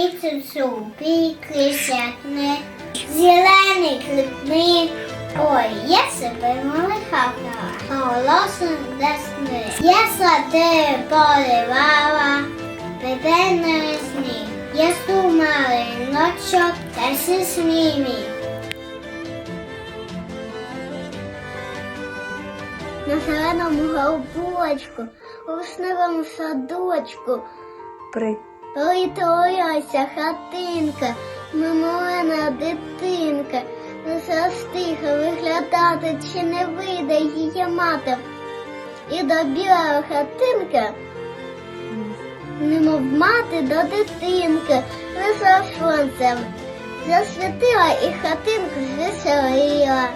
місяцю піки сякне, зелений клипни. Ой, я себе молихавна, голосом десни. Я сади поливала, пепельною сні. Я сумали ночок та всі смімі. На зеленому голубочку, у садочку. При Притулилася хатинка, мамулена дитинка, не застигла виглядати, чи не вийде її мати. І добіла хатинка, немов мати до дитинки, вийшла сонцем, засвітила і хатинку звеселила.